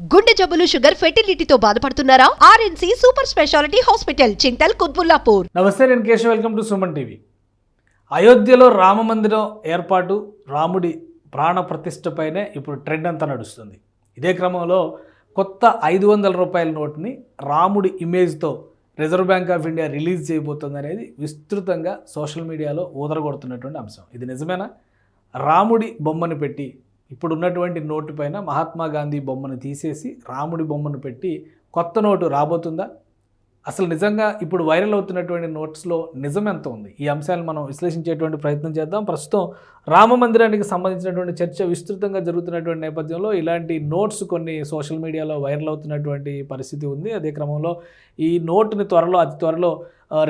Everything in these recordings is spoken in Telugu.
గుండె జబ్బులు షుగర్ ఫెర్టిలిటీతో బాధపడుతున్నారా? RNC super speciality hospital Chintal Qutbullapur. నమస్తే నేను Keshav. Welcome to Suman TV. అయోధ్యలో రామ మందిరం ఏర్పాటు రాముడి ప్రాణ ప్రతిష్టపైనే ఇప్పుడు ట్రెండ్ అంతా నడుస్తుంది. ఇదే క్రమంలో కొత్త ఐదు వందల రూపాయల నోటుని రాముడి ఇమేజ్తో Reserve Bank of India release చేయబోతుంది అనేది విస్తృతంగా సోషల్ మీడియాలో ఊదరగొడుతున్నటువంటి అంశం. ఇది నిజమేనా? రాముడి బొమ్మను పెట్టి ఇప్పుడు ఉన్నటువంటి నోటు పైన మహాత్మా గాంధీ బొమ్మను తీసేసి రాముడి బొమ్మను పెట్టి కొత్త నోటు రాబోతుందా? అసలు నిజంగా ఇప్పుడు వైరల్ అవుతున్నటువంటి నోట్స్లో నిజం ఎంత ఉంది? ఈ అంశాలను మనం విశ్లేషించేటువంటి ప్రయత్నం చేద్దాం. ప్రస్తుతం రామ మందిరానికి సంబంధించినటువంటి చర్చ విస్తృతంగా జరుగుతున్నటువంటి నేపథ్యంలో ఇలాంటి నోట్స్ కొన్ని సోషల్ మీడియాలో వైరల్ అవుతున్నటువంటి పరిస్థితి ఉంది. అదే క్రమంలో ఈ నోట్ని త్వరలో అతి త్వరలో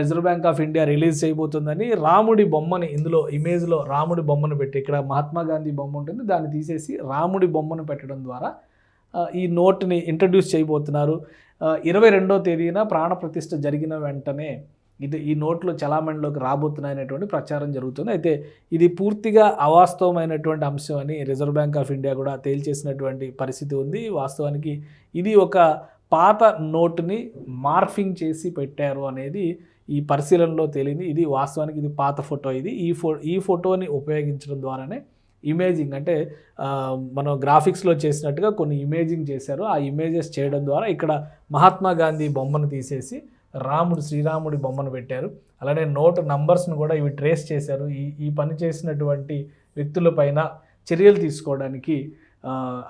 Reserve Bank of India release చేయబోతుందని రాముడి బొమ్మని ఇందులో ఇమేజ్లో రాముడి బొమ్మను పెట్టి ఇక్కడ మహాత్మా గాంధీ బొమ్మ ఉంటుంది. దాన్ని తీసేసి రాముడి బొమ్మను పెట్టడం ద్వారా ఈ నోట్ని ఇంట్రడ్యూస్ చేయబోతున్నారు. ఇరవై రెండో తేదీన ప్రాణప్రతిష్ఠ జరిగిన వెంటనే ఇది ఈ నోట్లు చలామణిలోకి రాబోతున్నాయనేటువంటి ప్రచారం జరుగుతుంది. అయితే ఇది పూర్తిగా అవాస్తవమైనటువంటి అంశం అని రిజర్వ్ బ్యాంక్ ఆఫ్ ఇండియా కూడా తేల్చేసినటువంటి పరిస్థితి ఉంది. వాస్తవానికి ఇది ఒక పాత నోటుని మార్ఫింగ్ చేసి పెట్టారు అనేది ఈ పరిశీలనలో తేలింది. ఇది వాస్తవానికి ఇది పాత ఫోటో. ఇది ఈ ఫో ఈ ఫోటోని ఉపయోగించడం ద్వారానే ఇమేజింగ్ అంటే మనం గ్రాఫిక్స్లో చేసినట్టుగా కొన్ని ఇమేజింగ్ చేశారు. ఆ ఇమేజెస్ చేయడం ద్వారా ఇక్కడ మహాత్మా గాంధీ బొమ్మను తీసేసి రాముడు శ్రీరాముడి బొమ్మను పెట్టారు. అలానే నోటు నంబర్స్ను కూడా ఇవి ట్రేస్ చేశారు. ఈ ఈ పని చేసినటువంటి వ్యక్తులపైన చర్యలు తీసుకోవడానికి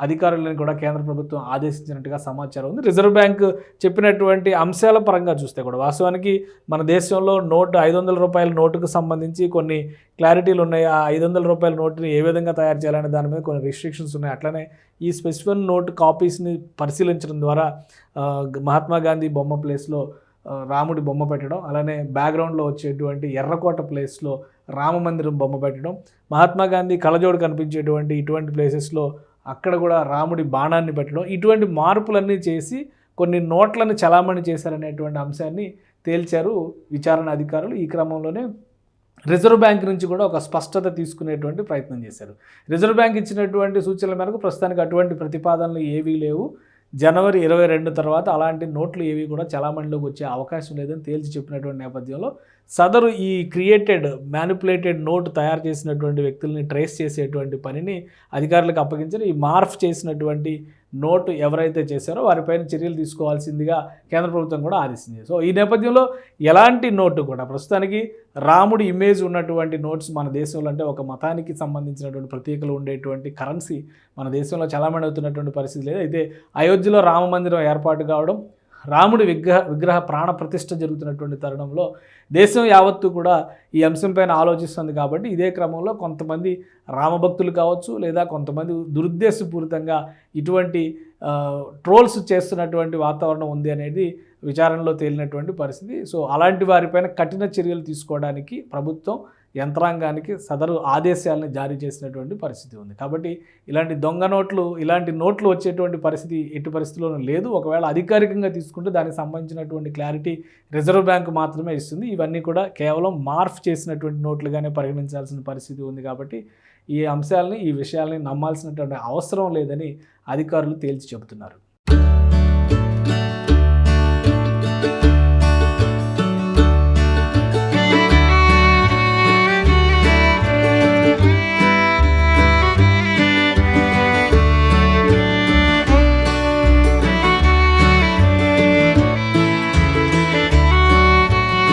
అధికారులను కూడా కేంద్ర ప్రభుత్వం ఆదేశించినట్టుగా సమాచారం ఉంది. రిజర్వ్ బ్యాంక్ చెప్పినటువంటి అంశాల పరంగా చూస్తే కూడా వాస్తవానికి మన దేశంలో నోటు ఐదు వందల రూపాయల నోటుకు సంబంధించి కొన్ని క్లారిటీలు ఉన్నాయి. ఆ ఐదు వందల రూపాయల నోటుని ఏ విధంగా తయారు చేయాలనే దాని మీద కొన్ని రిస్ట్రిక్షన్స్ ఉన్నాయి. అట్లనే ఈ స్పెసిఫిక్ నోట్ కాపీస్ని పరిశీలించడం ద్వారా మహాత్మా గాంధీ బొమ్మ ప్లేస్లో రాముడి బొమ్మ పెట్టడం అలానే బ్యాక్గ్రౌండ్లో వచ్చేటువంటి ఎర్రకోట ప్లేస్లో రామ మందిరం బొమ్మ పెట్టడం మహాత్మా గాంధీ కలజోడు కనిపించేటువంటి ఇటువంటి ప్లేసెస్లో అక్కడ కూడా రాముడి బాణాన్ని పెట్టడం ఇటువంటి మార్పులన్నీ చేసి కొన్ని నోట్లను చలామణి చేశారనేటువంటి అంశాన్ని తేల్చారు విచారణ అధికారులు. ఈ క్రమంలోనే రిజర్వ్ బ్యాంక్ నుంచి కూడా ఒక స్పష్టత తీసుకునేటువంటి ప్రయత్నం చేశారు. రిజర్వ్ బ్యాంక్ ఇచ్చినటువంటి సూచనల మేరకు ప్రస్తుతానికి అటువంటి ప్రతిపాదనలు ఏవీ లేవు. జనవరి ఇరవై రెండు తర్వాత అలాంటి నోట్లు ఏవి కూడా చలామణిలోకి వచ్చే అవకాశం లేదని తేల్చి చెప్పినటువంటి నేపథ్యంలో సదరు ఈ క్రియేటెడ్ మ్యానిపులేటెడ్ నోట్ తయారు చేసినటువంటి వ్యక్తుల్ని ట్రేస్ చేసేటువంటి పనిని అధికారులకు అప్పగించారు ఈ మార్ఫ్ చేసినటువంటి నోటు ఎవరైతే చేశారో వారిపైన చర్యలు తీసుకోవాల్సిందిగా కేంద్ర ప్రభుత్వం కూడా ఆదేశించింది. సో ఈ నేపథ్యంలో ఎలాంటి నోటు కూడా ప్రస్తుతానికి రాముడి ఇమేజ్ ఉన్నటువంటి నోట్స్ మన దేశంలో అంటే ఒక మతానికి సంబంధించినటువంటి ప్రత్యేకలు ఉండేటువంటి కరెన్సీ మన దేశంలో చలామణి అవుతున్నటువంటి పరిస్థితి లేదు. అయితే అయోధ్యలో రామ మందిరం ఏర్పాటు కావడం రాముడి విగ్రహ విగ్రహ ప్రాణ ప్రతిష్ఠ జరుగుతున్నటువంటి తరుణంలో దేశం యావత్తు కూడా ఈ అంశంపైన ఆలోచిస్తుంది కాబట్టి ఇదే క్రమంలో కొంతమంది రామభక్తులు కావచ్చు లేదా కొంతమంది దురుద్దేశపూరితంగా ఇటువంటి ట్రోల్స్ చేస్తున్నటువంటి వాతావరణం ఉంది అనేది విచారణలో తేలినటువంటి పరిస్థితి. సో అలాంటి వారిపైన కఠిన చర్యలు తీసుకోవడానికి ప్రభుత్వం యంత్రాంగానికి సదరు ఆదేశాలను జారీ చేసినటువంటి పరిస్థితి ఉంది. కాబట్టి ఇలాంటి దొంగ నోట్లు ఇలాంటి నోట్లు వచ్చేటువంటి పరిస్థితి ఎట్టి పరిస్థితుల్లోనూ లేదు. ఒకవేళ అధికారికంగా తీసుకుంటే దానికి సంబంధించినటువంటి క్లారిటీ రిజర్వ్ బ్యాంక్ మాత్రమే ఇస్తుంది. ఇవన్నీ కూడా కేవలం మార్ఫ్ చేసినటువంటి నోట్లుగానే పరిగణించాల్సిన పరిస్థితి ఉంది కాబట్టి ఈ అంశాలని ఈ విషయాల్ని నమ్మాల్సినటువంటి అవసరం లేదని అధికారులు తేల్చి చెబుతున్నారు.